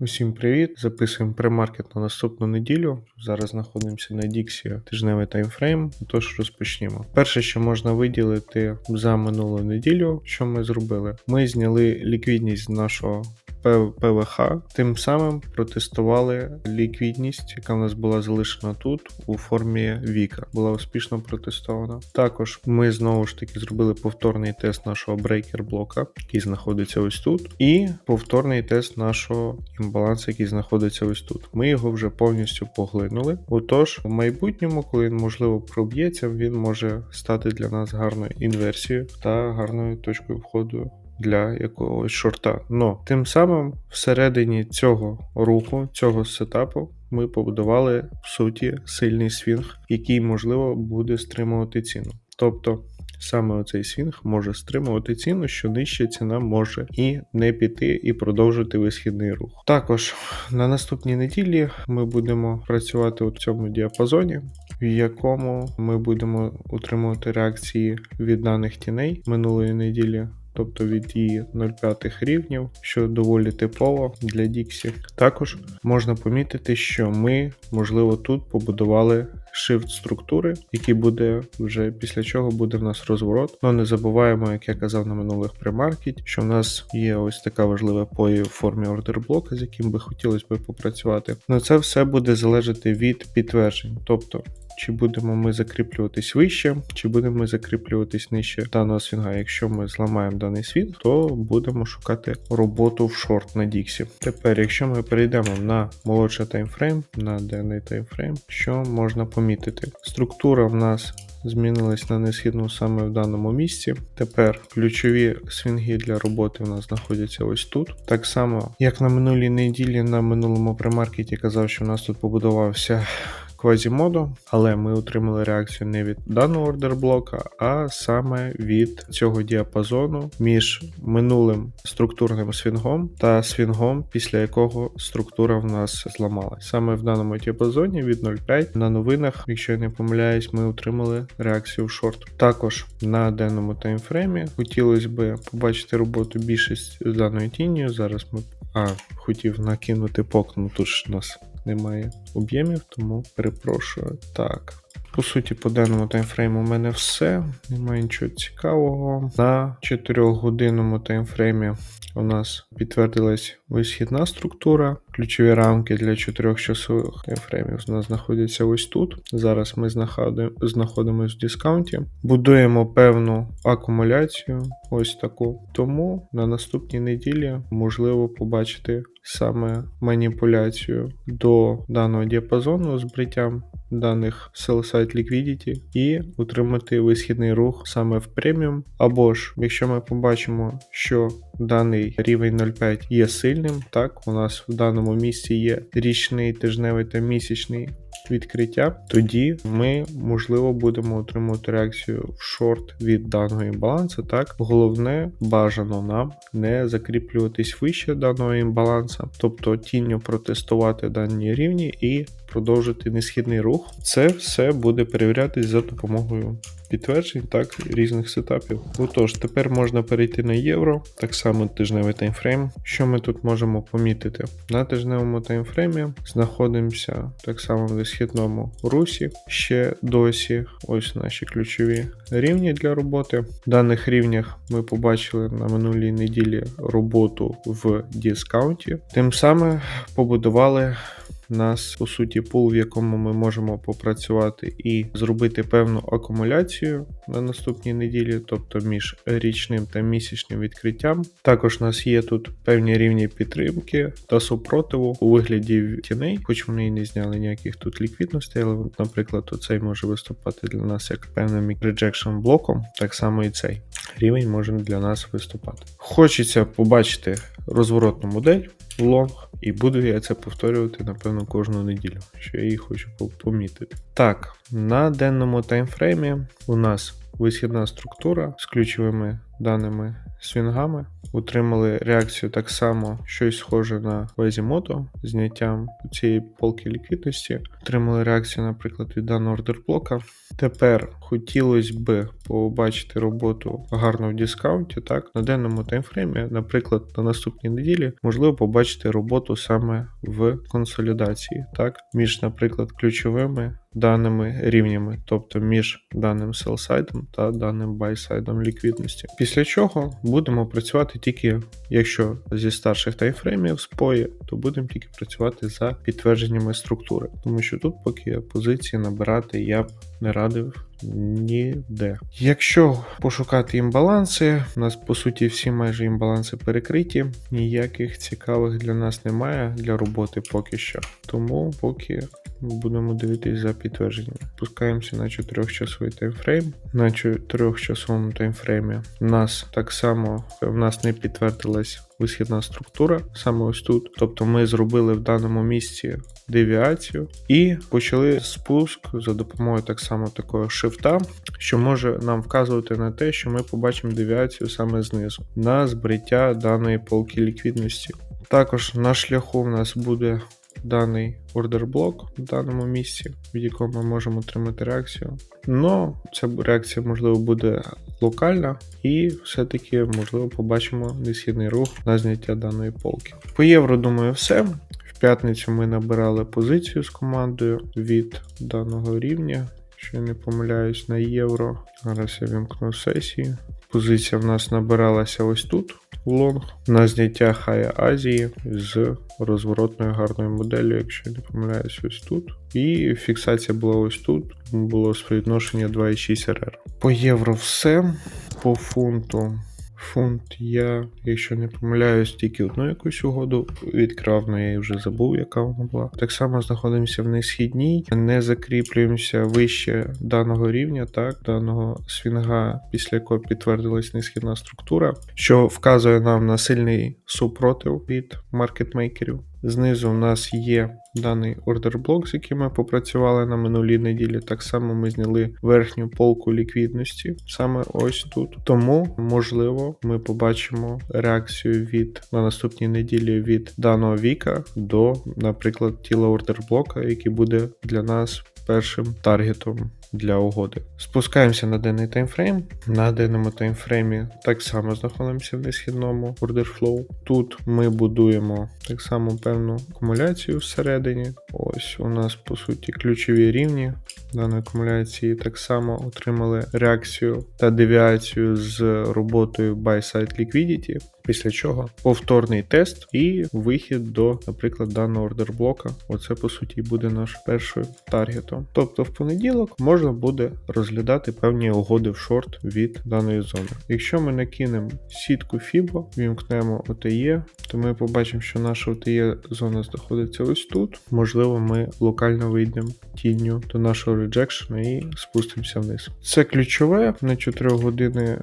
Усім привіт! Записуємо премаркет на наступну неділю. Зараз знаходимося на Діксі тижневий таймфрейм. Тож розпочнімо. Перше, що можна виділити за минулу неділю, що ми зробили, ми зняли ліквідність нашого ПВХ, тим самим протестували ліквідність, яка в нас була залишена тут у формі Віка. Була успішно протестована. Також ми знову ж таки зробили повторний тест нашого брейкер блока, який знаходиться ось тут, і повторний тест нашого імбалансу, який знаходиться ось тут. Ми його вже повністю поглинули. Отож, в майбутньому, коли він можливо проб'ється, він може стати для нас гарною інверсією та гарною точкою входу для якогось шорта. Но тим самим всередині цього руху, цього сетапу, ми побудували в суті сильний свінг, який можливо буде стримувати ціну. Тобто. Саме оцей свінг може стримувати ціну, що нижче ціна може і не піти, і продовжити висхідний рух. Також на наступній неділі ми будемо працювати у цьому діапазоні, в якому ми будемо утримувати реакції від даних тіней минулої неділі. Тобто від її 0,5 рівнів, що доволі типово для Dixie. Також можна помітити, що ми, можливо, тут побудували shift структури, який буде вже після чого буде в нас розворот. Ну не забуваємо, як я казав на минулих премаркет, що в нас є ось така важлива пої в формі ордер блока, з яким би хотілося би попрацювати. Ну це все буде залежати від підтверджень. Тобто чи будемо ми закріплюватись вище, чи будемо ми закріплюватись нижче даного свінга. Якщо ми зламаємо даний свінг, то будемо шукати роботу в шорт на Діксі. Тепер, якщо ми перейдемо на молодший таймфрейм, на денний таймфрейм, що можна помітити? Структура в нас. Змінилась на несхідну саме в даному місці. Тепер ключові свінги для роботи в нас знаходяться ось тут. Так само, як на минулій неділі на минулому премаркеті казав, що в нас тут побудувався Quasimodo, але ми отримали реакцію не від даного ордерблока, а саме від цього діапазону між минулим структурним свінгом та свінгом, після якого структура в нас зламалась. Саме в даному діапазоні від 0,5 на новинах, якщо я не помиляюсь, ми отримали реакцію в шорт. Також на денному таймфреймі хотілося б побачити роботу більшість з даною тінню. Зараз ми а, хотів накинути пок, тут ж нас немає об'ємів, тому перепрошую. Так. По суті, по даному таймфрейму у мене все. Немає нічого цікавого. На 4-годинному таймфреймі у нас підтвердилась висхідна структура. Ключові рамки для 4 часових таймфреймів у нас знаходяться ось тут. Зараз ми знаходимося в дискаунті. Будуємо певну акумуляцію, ось таку. Тому на наступній неділі можливо побачити саме маніпуляцію до даного діапазону з бриттям даних sell side liquidity і утримати висхідний рух саме в преміум. Або ж, якщо ми побачимо, що даний рівень 0,5 є сильним, так, у нас в даному місці є річний, тижневий та місячний відкриття, тоді ми, можливо, будемо отримувати реакцію в шорт від даного імбалансу. Так, головне, бажано нам не закріплюватись вище даного імбаланса, тобто тінню протестувати дані рівні і продовжити несхідний рух. Це все буде перевірятись за допомогою підтверджень, так, різних сетапів. Отож, тепер можна перейти на євро, так само тижневий таймфрейм. Що ми тут можемо помітити? На тижневому таймфреймі знаходимося так само в несхідному русі. Ще досі ось наші ключові рівні для роботи. В даних рівнях ми побачили на минулій неділі роботу в дискаунті. Тим самим побудували нас по суті пул, в якому ми можемо попрацювати і зробити певну акумуляцію на наступній неділі, тобто між річним та місячним відкриттям. Також у нас є тут певні рівні підтримки та супротиву у вигляді тіней, хоч вони і не зняли ніяких тут ліквідностей, але, наприклад, оцей може виступати для нас як певним rejection блоком, так само і цей рівень може для нас виступати. Хочеться побачити розворотну модель лонг, і буду я це повторювати, напевно, кожну неділю, що я її хочу помітити. Так, на денному таймфреймі у нас висхідна структура з ключовими даними свінгами. Утримали реакцію так само, щось схоже на Везімото, зняттям цієї полки ліквідності. Отримали реакцію, наприклад, від даного ордерблока. Тепер хотілося б побачити роботу гарно в дискаунті. Так, на денному таймфреймі, наприклад, на наступній неділі, можливо побачити роботу саме в консолідації, так, між, наприклад, ключовими даними рівнями, тобто між даним селсайдом та даним байсайдом ліквідності. Після чого будемо працювати тільки, якщо зі старших таймфреймів спої, то будемо тільки працювати за підтвердженнями структури, тому що тут поки позиції набирати я б не радив. Ніде. Якщо пошукати імбаланси, у нас по суті всі майже імбаланси перекриті, ніяких цікавих для нас немає для роботи поки що. Тому поки будемо дивитись за підтвердженнями. Спускаємося на 4-часовий таймфрейм. На 4-часовому таймфреймі у нас так само в нас не підтвердилась висхідна структура саме ось тут. Тобто ми зробили в даному місці девіацію і почали спуск за допомогою так само такого шифта, що може нам вказувати на те, що ми побачимо девіацію саме знизу на збриття даної полки ліквідності. Також на шляху в нас буде даний ордер блок в даному місці, в якому ми можемо отримати реакцію. Но ця реакція, можливо, буде локальна, і все-таки, можливо, побачимо несхідний рух на зняття даної полки. По євро, думаю, все. В п'ятницю ми набирали позицію з командою від даного рівня. Якщо я не помиляюсь на євро. Зараз я вімкну сесію. Позиція в нас набиралася ось тут, лонг, на зняття Хая Азії з розворотною гарною моделлю, якщо я не помиляюсь, ось тут. І фіксація була ось тут. Було співвідношення 2,6 РР. По євро все. По фунту. Фунт я, якщо не помиляюсь, тільки одну якусь угоду відкрав, але я вже забув, яка вона була. Так само знаходимося в несхідній, не закріплюємося вище даного рівня, так, даного свінга, після якого підтвердилась несхідна структура, що вказує нам на сильний супротив від маркетмейкерів. Знизу у нас є даний ордерблок, з яким ми попрацювали на минулій неділі. Так само ми зняли верхню полку ліквідності саме ось тут. Тому, можливо, ми побачимо реакцію від на наступній неділі від даного віка до, наприклад, тіла ордерблока, який буде для нас першим таргетом для угоди. Спускаємося на денний таймфрейм. На денному таймфреймі так само знаходимося в несхідному order flow. Тут ми будуємо так само певну акумуляцію всередині. Ось у нас по суті ключові рівні даної акумуляції так само отримали реакцію та девіацію з роботою Buy-Side Liquidity. Після чого повторний тест і вихід до, наприклад, даного ордерблока. Оце по суті буде наш перший таргетом. Тобто в понеділок можна буде розглядати певні угоди в шорт від даної зони. Якщо ми накинемо сітку FIBO, вімкнемо OTE, то ми побачимо, що наша OTE зона знаходиться ось тут. Можливо, ми локально вийдемо тінню до нашого реджекшена і спустимося вниз. Це ключове. На 4 години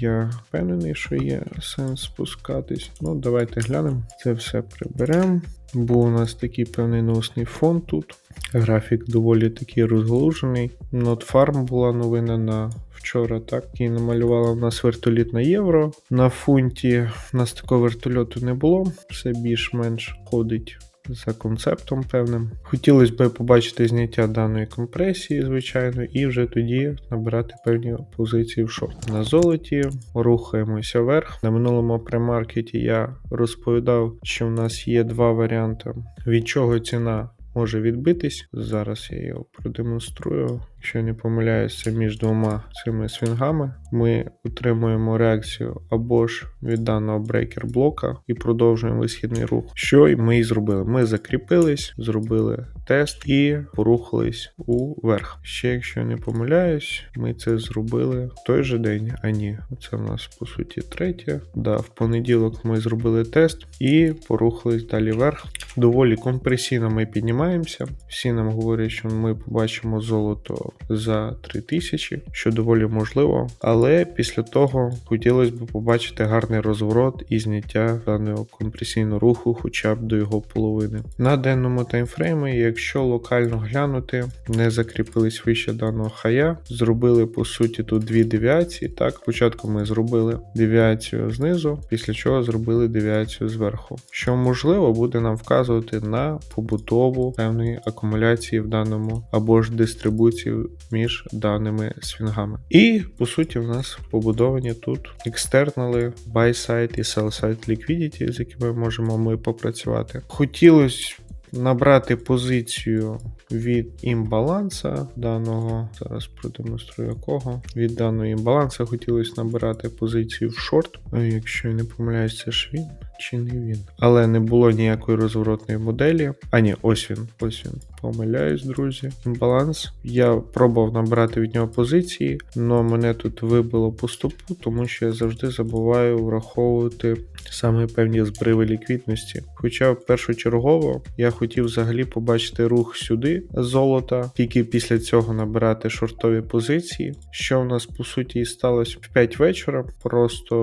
я впевнений, що є сенс спускатись. Ну, давайте глянемо. Це все приберемо. Був у нас такий певний носний фон тут. Графік доволі такий розгалужений. Notfarm була новина на вчора, так і намалювала в нас вертоліт на євро. На фунті в нас такого вертольоту не було. Все більш-менш ходить. За концептом певним. Хотілося б побачити зняття даної компресії, звичайно, і вже тоді набирати певні позиції в шорт. На золоті рухаємося вверх. На минулому премаркеті я розповідав, що в нас є два варіанти, від чого ціна може відбитись. Зараз я його продемонструю. Якщо не помиляюся, між двома цими свінгами. Ми отримуємо реакцію або ж від даного брейкер блока і продовжуємо висхідний рух. Що ми і зробили? Ми закріпились, зробили тест і порухались уверх. Ще, якщо не помиляюсь, ми це зробили в той же день. А ні, це в нас по суті третє. Да, в понеділок ми зробили тест і порухались далі вверх. Доволі компресійно ми піднімаємо займаємося. Всі нам говорять, що ми побачимо золото за 3000, що доволі можливо. Але після того хотілося б побачити гарний розворот і зняття даного компресійного руху, хоча б до його половини. На денному таймфреймі, якщо локально глянути, не закріпились вище даного хая, зробили по суті тут дві девіації. Так, спочатку ми зробили девіацію знизу, після чого зробили девіацію зверху, що можливо буде нам вказувати на побудову певної акумуляції в даному або ж дистрибуції між даними свінгами. І по суті, в нас побудовані тут екстернали, buy-side і sell-side liquidity, з якими можемо ми попрацювати. Хотілося набрати позицію від імбаланса даного. Зараз продемонструю якого. Від даного імбаланса хотілося набирати позицію в шорт. Е, Якщо я не помиляюсь, це ж він чи не він. Але не було ніякої розворотної моделі. А ні, ось він. Ось він. Помиляюсь, друзі. Імбаланс. Я пробував набрати від нього позиції, але мене тут вибило по стопу, тому що я завжди забуваю враховувати саме певні збриви ліквідності. Хоча першочергово я хотів взагалі побачити рух сюди золота, тільки після цього набирати шортові позиції. Що в нас по суті і сталося в 5 вечора. Просто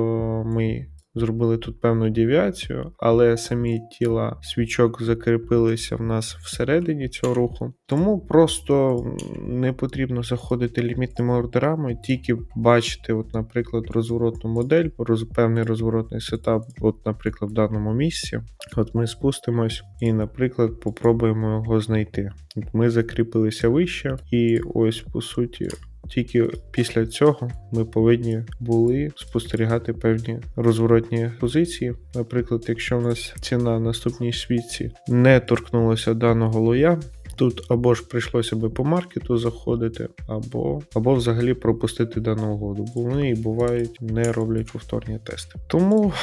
ми зробили тут певну девіацію, але самі тіла свічок закріпилися в нас всередині цього руху. Тому просто не потрібно заходити лімітними ордерами, тільки бачити, от, наприклад, розворотну модель, роз, певний розворотний сетап, от, наприклад, в даному місці. От ми спустимось і, наприклад, попробуємо його знайти. От ми закріпилися вище, і ось по суті. Тільки після цього ми повинні були спостерігати певні розворотні позиції. Наприклад, якщо в нас ціна на наступній світці не торкнулася даного лоя, тут або ж прийшлося би по маркету заходити, або, або взагалі пропустити дану угоду, бо вони і бувають не роблять повторні тести. Тому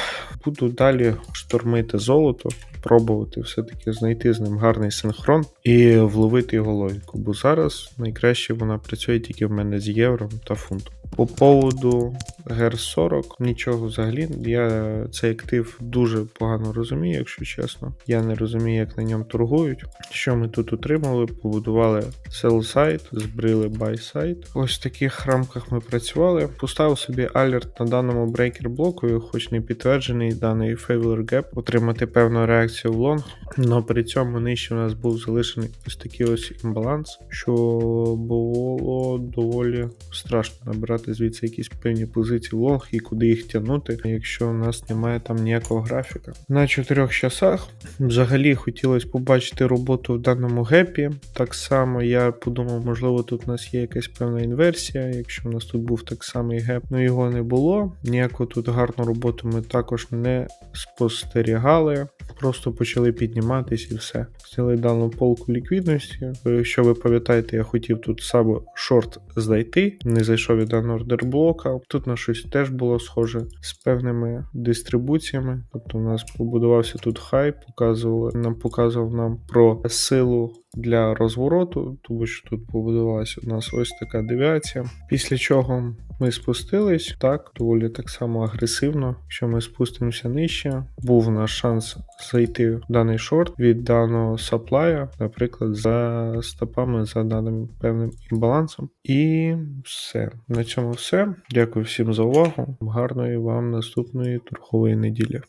буду далі штормити золото, пробувати все-таки знайти з ним гарний синхрон і вловити його логіку. Бо зараз найкраще вона працює тільки в мене з євро та фунтом. По поводу гер 40 нічого взагалі. Я цей актив дуже погано розумію, якщо чесно. Я не розумію, як на ньому торгують. Що ми тут отримали? Побудували sell сайт, збрили buy сайт. Ось в таких рамках ми працювали. Поставив собі алерт на даному брейкер блоку, хоч не підтверджений даний favor gap, отримати певну реакцію в лонг. Але при цьому нижче у нас був залишений ось такий ось імбаланс, що було доволі страшно набирати звідси якісь певні позиції лонг і куди їх тягнути, якщо у нас немає там ніякого графіка. На чотирьох часах взагалі хотілося побачити роботу в даному гепі. Так само я подумав, можливо, тут у нас є якась певна інверсія, якщо у нас тут був так самий геп, ну його не було. Ніяку тут гарну роботу ми також не спостерігали. Просто почали підніматись і все. Зняли дану полку ліквідності. Якщо ви пам'ятаєте, я хотів тут саме шорт знайти, не зайшов від даного ордерблока. Тут на щось теж було схоже з певними дистрибуціями. Тобто у нас побудувався тут хай, показували нам показував нам про силу. Для розвороту, тому що тут побудувалася у нас ось така девіація. Після чого ми спустились так, доволі так само агресивно. Якщо ми спустимося нижче, був наш шанс зайти в даний шорт від даного саплая, наприклад, за стопами за даним певним імбалансом. І все. На цьому все. Дякую всім за увагу. Гарної вам наступної торгової неділі.